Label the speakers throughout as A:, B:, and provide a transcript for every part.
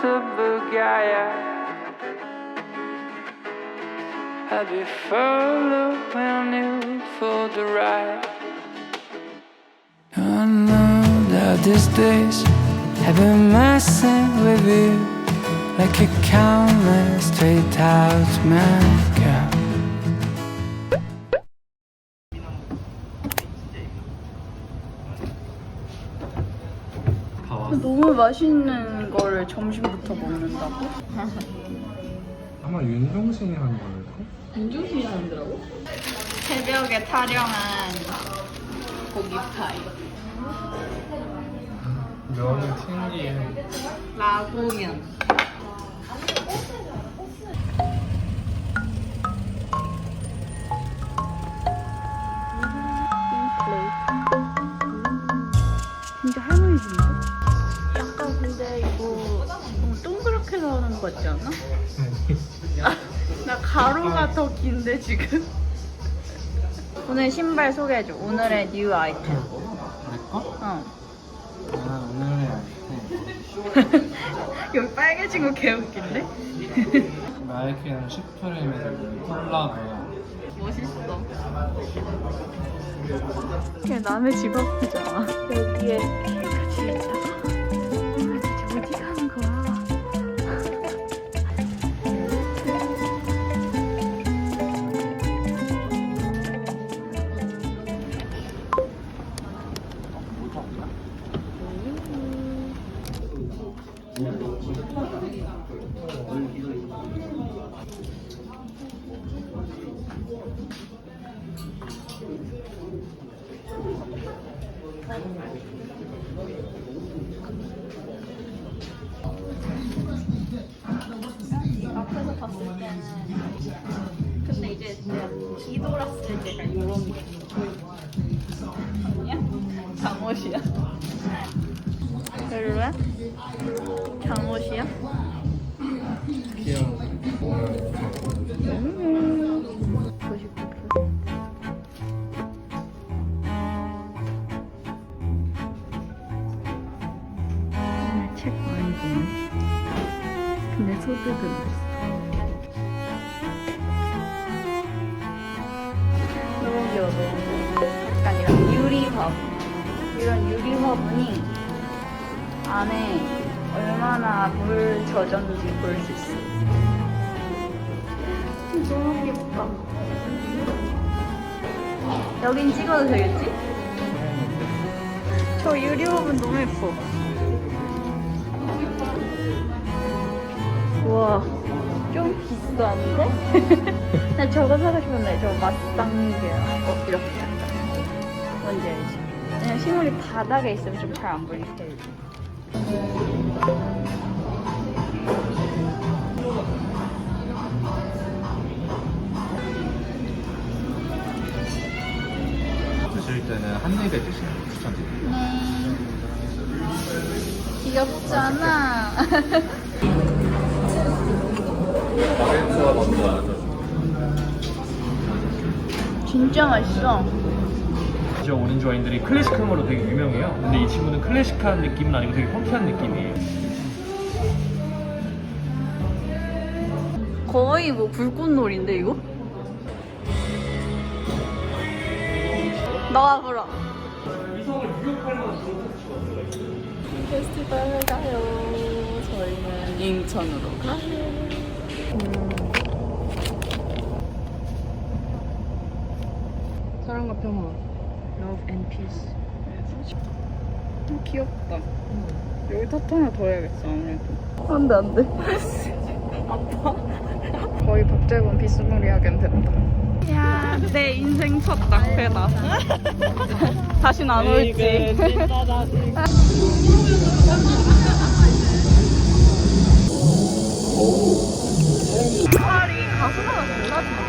A: Sabagaya. I'd be following you for the ride. I know that these days have been messing with you like a countless straight out man girl.
B: 너무 맛있는 거를 점심부터 먹는다고?
C: 아마 윤종신이 한 거일까?
B: 새벽에 타령한 고기파이
C: 면이 신기해
B: 라구면 나오는 거 같지 않아? 나 가로가 더 긴데 지금? 오늘 신발 소개해줘 오늘의 뉴 아이템
C: 내 거?
B: 어.
C: 아 오늘의 아이템
B: 여기 빨개진 거 개웃긴데?
C: 나이키는 슈프림의 콜라보야
B: 멋있어. 걔 남의 집 앞이잖아. 여기에 진짜. 앞에서 봤을 때는. 근데 이제 뒤돌았을 때가 이런 게. 아 보네. 근데 소득은 없어. 너무 귀여워, 너무 귀여워. 약간 이런 유리 화분. 이런 유리 화분이 안에 얼마나 물 젖었는지 볼 수 있어. 너무 귀엽다. 여긴 찍어도 되겠지? 저 유리 부분 너무 예뻐. 좀 비싼데? 나 저거 사고 싶은데, 저 맛상계야. 어, 이렇게 약간. 뭔지 알지? 그냥 식물이 바닥에 있으면 좀 잘 안 보이게.
C: 드실 때는 한 입에 드시는 거 추천드립니다
B: 귀엽잖아. 진짜 맛있어.
D: 저 오렌지 와인들이 클래식한 걸로 되게 유명해요. 근데 이 친구는 클래식한 느낌은 아니고 되게 펑키한 느낌이에요.
B: 거의 뭐 불꽃놀인데 이거? 불어. 페스티벌 가요. 저희는 인천으로 가요.
E: 사랑과 평화, love and peace.
B: 음, 귀엽다. 여기 타투 하나 더 해야겠어 아무래도. 안 돼 안 돼. 아파. 거의 박재범 비스무리 하겐 된다. 야, 내 인생 첫 낭패다. 다신 안 올지. 팔이 가슴마다 달라진 거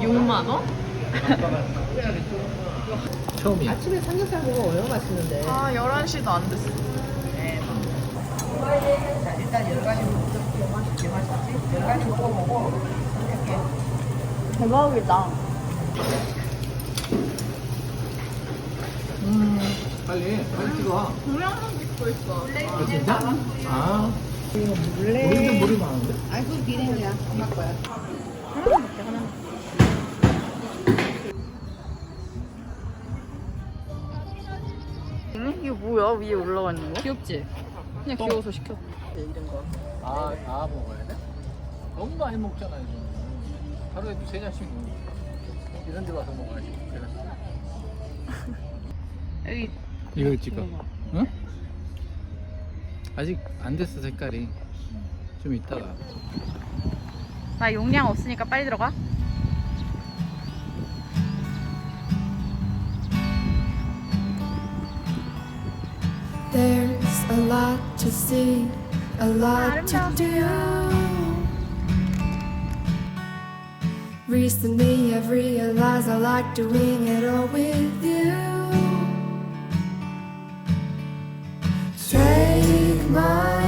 B: 6만 원?
C: 처음이야.
F: 아침에 삼겹살 먹으면 얼마나 맛있는데.
B: 아 11시도 안 됐어
F: 자, 일단 여러 가지? 맛있지? 여러 가지 먹어보고 이렇게
B: 대박이다
C: 빨리, 빨리 찍어.
B: 동영상 찍고 있어
C: 아, 진짜? 아,
F: 이거.
C: 우리는 물이 많은데?
F: 아이고 비냉이야. 엄마 거야.
B: 이게 뭐야 위에 올라가 있는 거? 귀엽지? 그냥 귀여워서 시켰어
C: 아, 다 먹어야 돼? 너무 많이 먹잖아, 이거. 하루에도 세 잔씩 먹어. 이런 데 와서 먹어야지.
B: 여기
C: 이거 찍어. 응? 아직 안 됐어, 색깔이. 좀 이따가.
B: 나 용량 없으니까 빨리 들어가
G: There's a lot to see, a lot to do. Recently, I've realized I like doing it all with you. Take my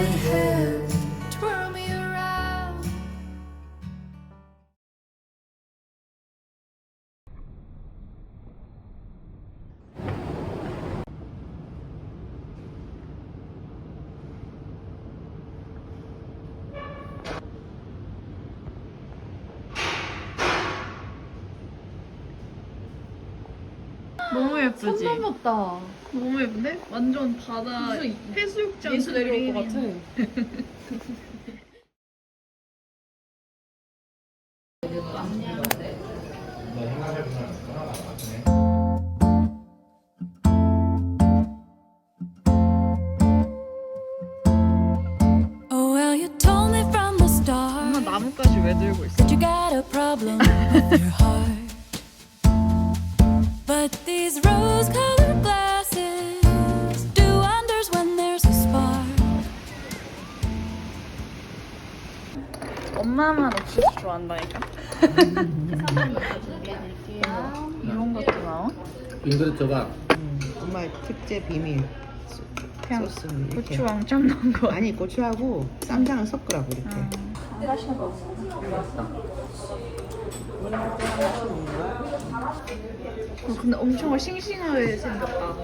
B: 너무 예쁘지? 처음 봤다 너무 예쁜데? 완전 바다 해수욕장 예수 내려올 것 같아 엄마만 옥수수 좋아한다니까 이런 것도 나와?
C: 빙그릇 줘봐.
F: 엄마의 특제 비밀
B: 그냥
F: 소스는 이렇게.
B: 고추 왕창 넣은 거? 아니
F: 고추하고 쌈장을 섞으라고 이렇게.
B: 어, 근데 엄청 싱싱하게 생겼다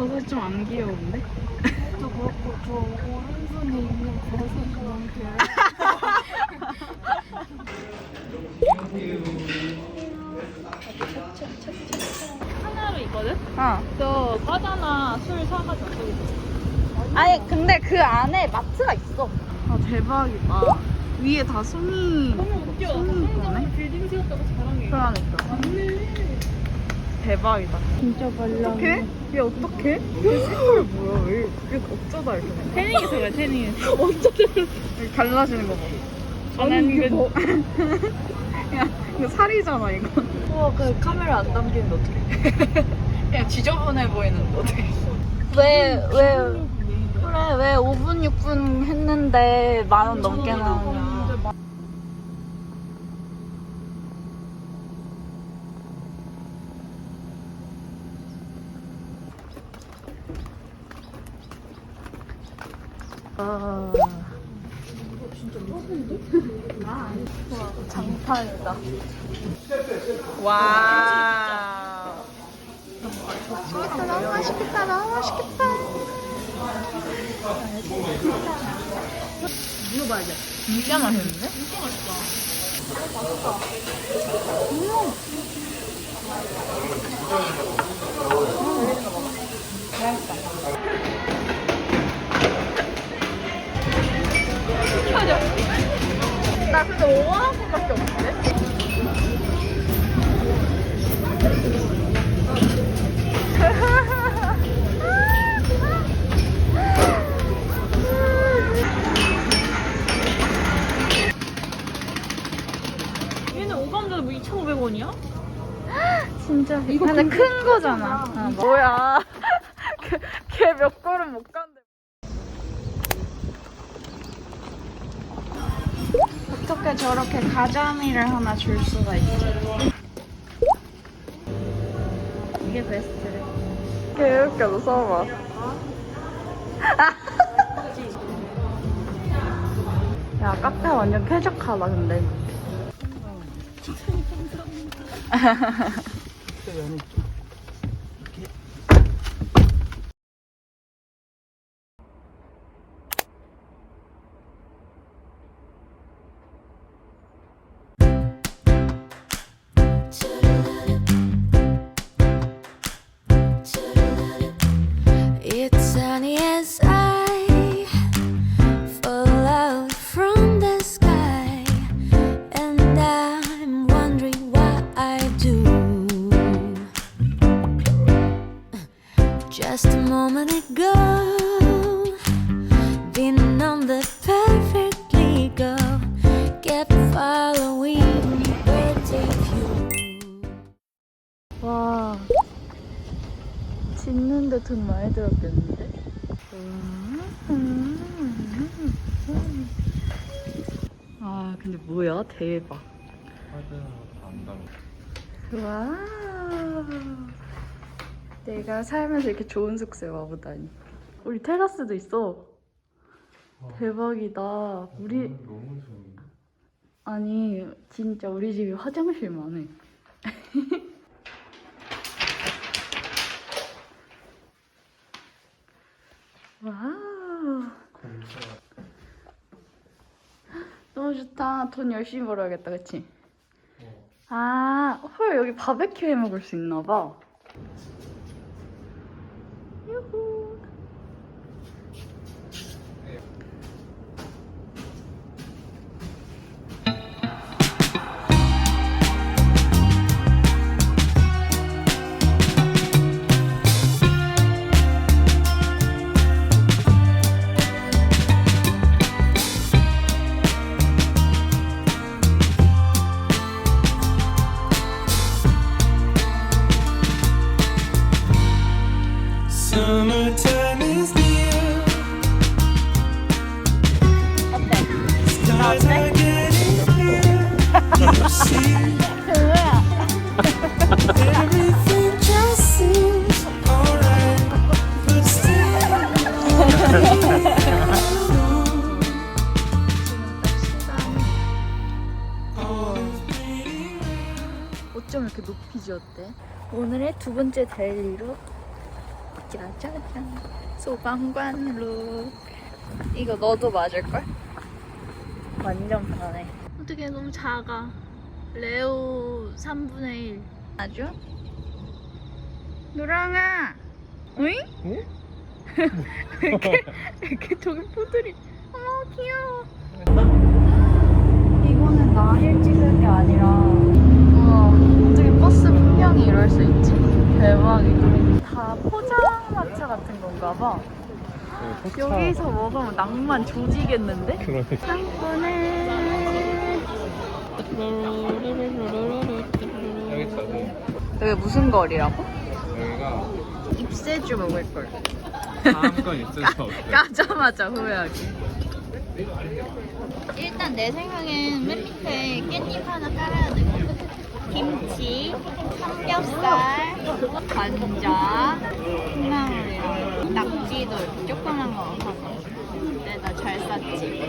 B: 버섯 좀 안 귀여운데?
E: 하나로 있거든?
B: 어.
E: 너 과자나 술 사가지고
B: 아니 근데 그 안에 마트가 있어. 아 대박이다. 위에 다 송이
E: 웃겨.
B: 송이 있네.
E: 성장 빌딩 지었다고 자랑해.
B: 그러니까. 대박이다. 진짜 발라. 어떡해? 얘 어떡해? 얘 색깔 뭐야? 왜, 왜 어쩌다 이렇게 된 거야?
E: 태닝에서 그래, 태닝.
B: 여기 갈라지는 거 봐.
E: 아니, 이게
B: 뭐. 야, 이거 살이잖아, 이거. 우와, 그 카메라 안 담기는데 어떡해. 그냥 지저분해 보이는데 어떡해. 왜, 왜, 그래, 왜 5분, 6분 했는데 만 원 넘게 나오냐. 아. 장판이다. 와. 맛있겠다, 너무 맛있겠다, 너무 맛있겠다. 먹어봐야 돼. 진짜 맛있는데? 진짜 맛있다. 나 근데 5만 원밖에 없는데? 얘는 5감자도 2,500원이야? 뭐 진짜 이거 근데 큰 거잖아. 아, 뭐야. 걔 몇 걸음 못 간대. 어떻게 저렇게 가자미를 하나 줄 수가 있지? 이게 베스트래. 개웃겨, 너 써봐. 야, 카페 완전 쾌적하다, 근데.
G: Just a moment ago, been on the perfectly go, kept following waiting you.
B: 와 짓는데 돈 많이 들었겠는데? 아 근데 뭐야 대박 와 내가 살면서 이렇게 좋은 숙소에 와보다니. 우리 테라스도 있어. 대박이다. 우리
D: 너무 좋은데?
B: 아니 진짜 우리 집이 화장실만 해 와우. 너무 좋다. 돈 열심히 벌어야겠다 그치? 아, 헐 여기 바베큐 해 먹을 수 있나 봐 높이 지었대? 오늘의 두 번째 데일리로 짜자잔 소방관 룩 이거 너도 맞을걸? 완전 편해 어떻게 너무 작아 레오 3분의 1 아주? 노랑아 어잉? 왜 이렇게, 왜 이렇게 저기 포들이 어머 귀여워 이거는 나힐 찍을 게 아니라 우와 어떻게 버스 풍경이 이럴 수 있지 포장마차 같은 건가 봐 여기서 먹으면 낭만 조지겠는데?
D: 그러네.
B: 짱구네
C: 여기
B: 무슨 거리라고?
C: 여기가
B: 입세주 먹을 걸
D: 다음건 있을 수 없어.
B: 까자마자 후회하기 일단 내 생각엔 맨 밑에 깻잎 하나 깔아야 돼 김치, 삼겹살, 관자, 콩나물이랑 낙지도 이렇게 조그만 거 사서 내가 잘 쌌지.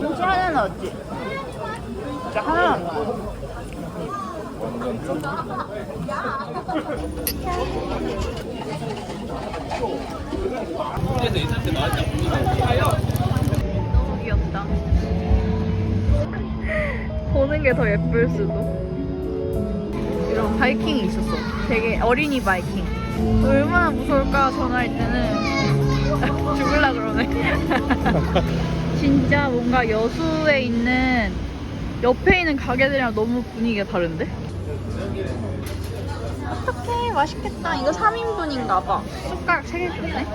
B: 김치 하나 넣 더 예쁠 수도. 이런 바이킹이 있었어. 되게 어린이 바이킹. 얼마나 무서울까 전화할 때는 죽을라 그러네. 진짜 뭔가 여수에 있는 옆에 있는 가게들이랑 너무 분위기가 다른데? 어떡해 맛있겠다. 이거 3인분인가 봐. 숟가락 3개 줬네.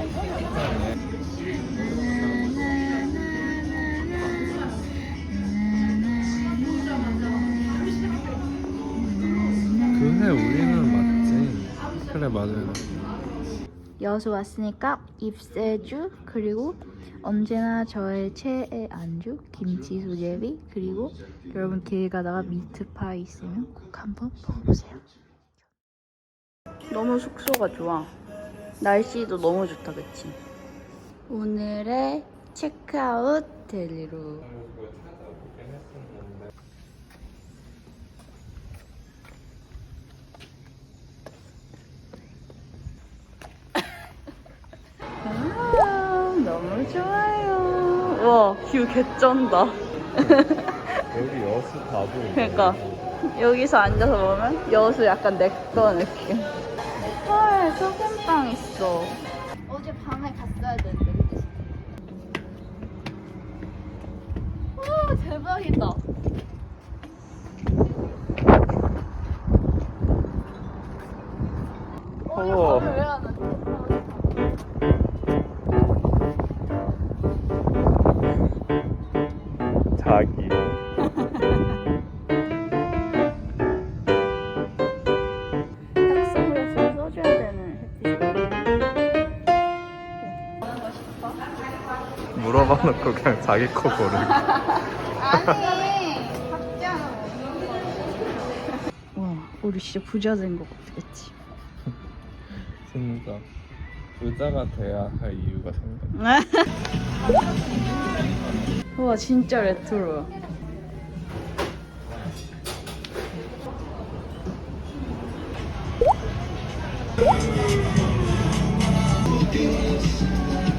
H: 그래 우리는 맞지 그래 맞아요
B: 여수 왔으니까 입세주 그리고 언제나 저의 최애 안주 김치 수제비 그리고 여러분 길 가다가 미트파이 있으면 꼭 한번 먹어보세요. 너무 숙소가 좋아. 날씨도 너무 좋다, 그치? 오늘의 체크아웃 델리로 좋아요. 와, 뷰 개쩐다.
H: 여기 여수 다 보이네
B: 그러니까 여기서 앉아서 보면 여수 약간 내꺼 느낌. 헐, 소금빵 있어. 어제 밤에 갔어야 되는데. 와, 대박이다. 어제
H: 우와.
B: 밤에 왜안 왔지?
H: 물어봐 놓고 그냥 자기 거 고르기
B: 아니, 각자. 와, 우리 진짜 부자 된 것 같아, 그치?
H: 진짜 부자가 돼야 할 이유가 생겨
B: 우와, 진짜 레트로야.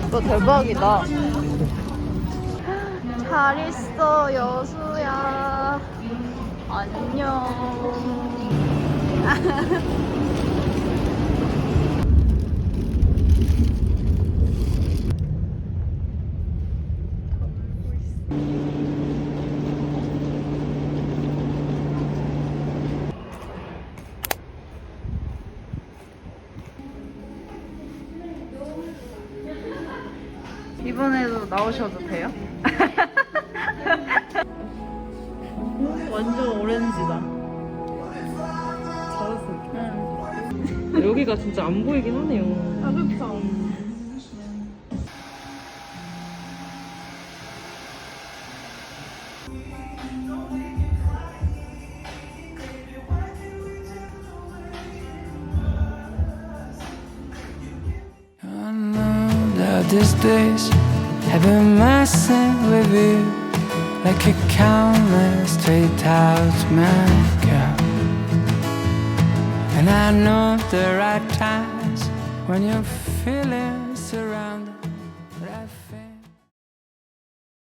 B: 이거 대박이다. 잘 있어, 여수야. 안녕.
E: 보이긴 하네요. 아, 그쵸.
A: I know that these days have been messing with you like a countless straight out man girl. And I know the right times when you're feeling surrounded.